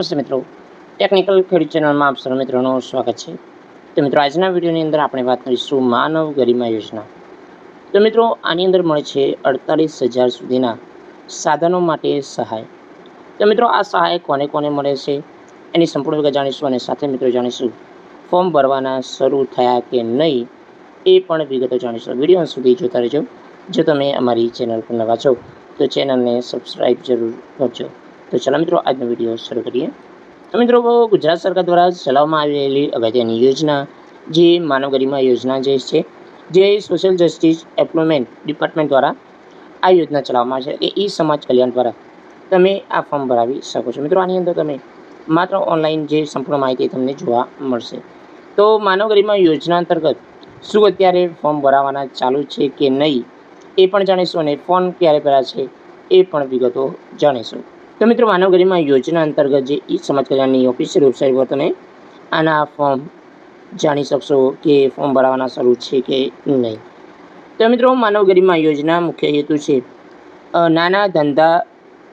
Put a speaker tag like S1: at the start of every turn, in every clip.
S1: નમસ્તે મિત્રો. ટેકનિકલ ખેડૂત ચેનલમાં આપ સર્વ મિત્રોનું સ્વાગત છે. તો મિત્રો, આજના વિડીયોની અંદર આપણે વાત કરીશું માનવ ગરિમા યોજના. તો મિત્રો, આની અંદર મળે છે અડતાલીસ હજાર સુધીના સાધનો માટે સહાય. તો મિત્રો, આ સહાય કોને કોને મળે છે? એની સંપૂર્ણ વિગત જાણીશું અને સાથે મિત્રો જાણીશું ફોર્મ ભરવાના શરૂ થયા કે નહીં એ પણ વિગતો જાણીશું. વીડિયો સુધી જોતા રહેજો. જો તમે અમારી ચેનલ પર નવા છો, તો ચેનલને સબસ્ક્રાઈબ જરૂર કરજો. તો ચાલો મિત્રો, આજનો વીડિયો શરૂ કરીએ. તો મિત્રો, ગુજરાત સરકાર દ્વારા ચલાવવામાં આવેલી અગત્યની યોજના જે માનવ ગરિમા યોજના જે છે, જે સોશિયલ જસ્ટિસ એમ્પ્લોયમેન્ટ ડિપાર્ટમેન્ટ દ્વારા આ યોજના ચલાવવામાં આવે છે. એ ઈ સમાજ કલ્યાણ દ્વારા તમે આ ફોર્મ ભરાવી શકો છો. મિત્રો, આની અંદર તમે માત્ર ઓનલાઈન જે સંપૂર્ણ માહિતી તમને જોવા મળશે. તો માનવ ગરિમા યોજના અંતર્ગત શું અત્યારે ફોર્મ ભરાવાના ચાલુ છે કે નહીં એ પણ જાણીશું અને ફોર્મ ક્યારે ભરા છે એ પણ વિગતો જાણીશું. તો મિત્રો માનવ ગરિમા યોજના અંતર્ગત જે ઈ સમાજ કલ્યાણની ઓફિશિયલ વેબસાઇટ પર તમે આના ફોર્મ જાણી શકશો કે ફોર્મ ભરાવાના શરૂ છે કે નહીં. તો મિત્રો માનવ ગરિમા યોજના મુખ્ય હેતુ છે નાના ધંધા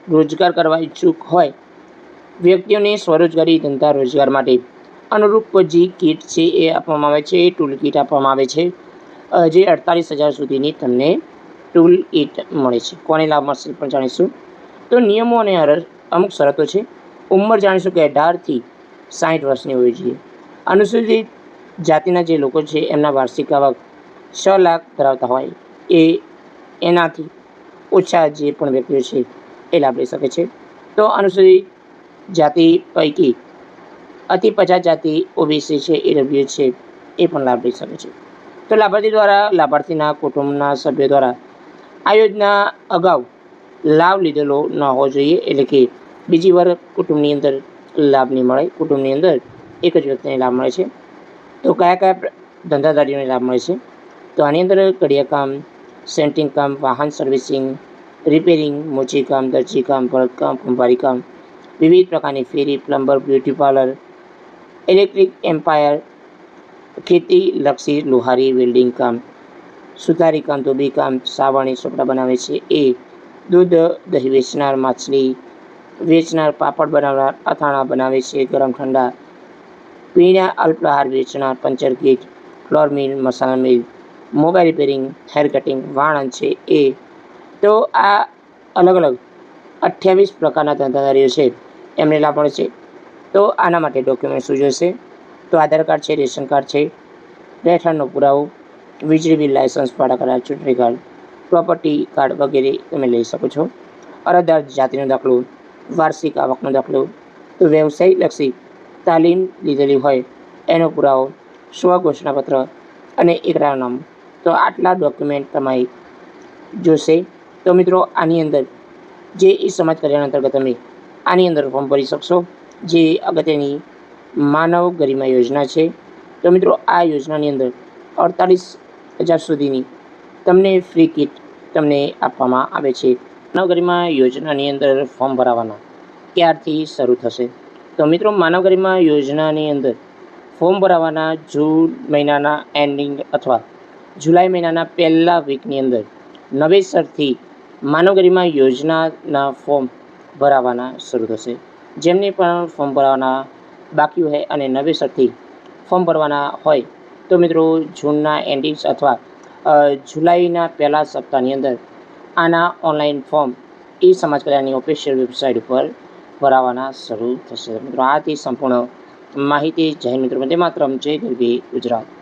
S1: રોજગાર કરવા ઈચ્છુક હોય વ્યક્તિઓને સ્વરોજગારી ધંધા રોજગાર માટે અનુરૂપ જે કીટ છે એ આપવામાં આવે છે ટૂલ કીટ આપવામાં આવે છે જે અડતાલીસ હજાર સુધીની તમને ટૂલ કીટ મળે છે. કોને લાભ મળશે પણ જાણીશું. તો નિયમો અને અમુક શરતો છે. ઉંમર જાણીશું કે અઢારથી સાઠ વર્ષની હોવી જોઈએ અનુસૂચિત જાતિના જે લોકો છે, એમના વાર્ષિક આવક છ લાખ ધરાવતા હોય. એ એનાથી ઓછા જે પણ વ્યક્તિઓ છે, એ લાભ લઈ શકે છે. તો અનુસૂચિત જાતિ પૈકી અતિ પચાસ જાતિ ઓબીસી છે એડબ્લ્યુ છે, એ પણ લાભ લઈ શકે છે. તો લાભાર્થી દ્વારા, લાભાર્થીના કુટુંબના સભ્યો દ્વારા આ યોજના અગાઉ લાભ લીધેલો ન હોવો જોઈએ એટલે કે બીજી વાર કુટુંબની અંદર લાભ નહીં મળે. કુટુંબની અંદર એક જ વ્યક્તિને લાભ મળે છે. તો કયા કયા ધંધાદારીઓને લાભ મળે છે? તો આની અંદર કડિયા કામ સેન્ટિંગ કામ, વાહન સર્વિસિંગ, રિપેરિંગ, મોચી કામ, દરજી કામ ભરતકામ કુંભારી કામ, વિવિધ પ્રકારની ફેરી, પ્લમ્બર, બ્યુટી પાર્લર, ઇલેક્ટ્રિક એમ્પાયર, ખેતી લક્ષી, લુહારી, વેલ્ડિંગ કામ સુતારી કામ, ધોબી કામ, સાવરણી સોપડા બનાવે છે. એ દૂધ, દહીં વેચનાર, માછલી વેચનાર, પાપડ બનાવનાર, અથાણા બનાવે છે, ગરમ ઠંડા પીણા, અલ્પાહાર વેચનાર, puncture kit flour mill masala mill mobile repairing hair cutting વાણંદ છે એ. તો આ અલગ અલગ અઠ્યાવીસ પ્રકારના ધંધાધારીઓ છે. એમને લાભ મળે છે. તો આના માટે ડોક્યુમેન્ટ શું જોઈશે તો આધાર કાર્ડ છે, રેશન કાર્ડ છે, રહેઠાણનો પુરાવો, વીજળી બિલ, લાયસન્સ, ભાડા કરાર, ચૂંટણી કાર્ડ પ્રોપર્ટી કાર્ડ વગેરે તમે લઈ શકો છો. અરજદાર જાતિનો દાખલો, વાર્ષિક આવકનો દાખલો વ્યવસાયલક્ષી તાલીમ લીધેલી હોય એનો પુરાવો, સ્વ ઘોષણાપત્ર અને એકરાનામ તો આટલા ડોક્યુમેન્ટ તમારે જોશે. તો મિત્રો, આની અંદર જે એ સમાજ કલ્યાણ અંતર્ગત તમે આની અંદર ફોર્મ ભરી શકશો, જે અગત્યની માનવ ગરિમા યોજના છે. તો મિત્રો, આ યોજનાની અંદર અડતાલીસ હજાર સુધીની તમને ફ્રી કિટ તમને આપવામાં આવે છે. માનવગરિમા યોજનાની અંદર ફોર્મ ભરાવાના ક્યારથી શરૂ થશે? તો મિત્રો, માનવગરિમા યોજનાની અંદર ફોર્મ ભરાવાના જૂન મહિનાના એન્ડિંગ અથવા જુલાઈ મહિનાના પહેલા વીકની અંદર નવેસરથી માનવગરિમા યોજનાના ફોર્મ ભરાવાના શરૂ થશે. જેમને પણ ફોર્મ ભરવાના બાકી હોય અને નવેસરથી ફોર્મ ભરવાના હોય, તો મિત્રો, જૂનના એન્ડિંગ્સ અથવા જુલાઈના પહેલા સપ્તાહની અંદર આના ઓનલાઈન ફોર્મ એ સમાજ કલ્યાણની ઓફિશિયલ વેબસાઇટ ઉપર ભરાવાના શરૂ થશે. મિત્રો, આથી સંપૂર્ણ માહિતી જય મિત્રો માટે માત્ર જય ગરબી ગુજરાત.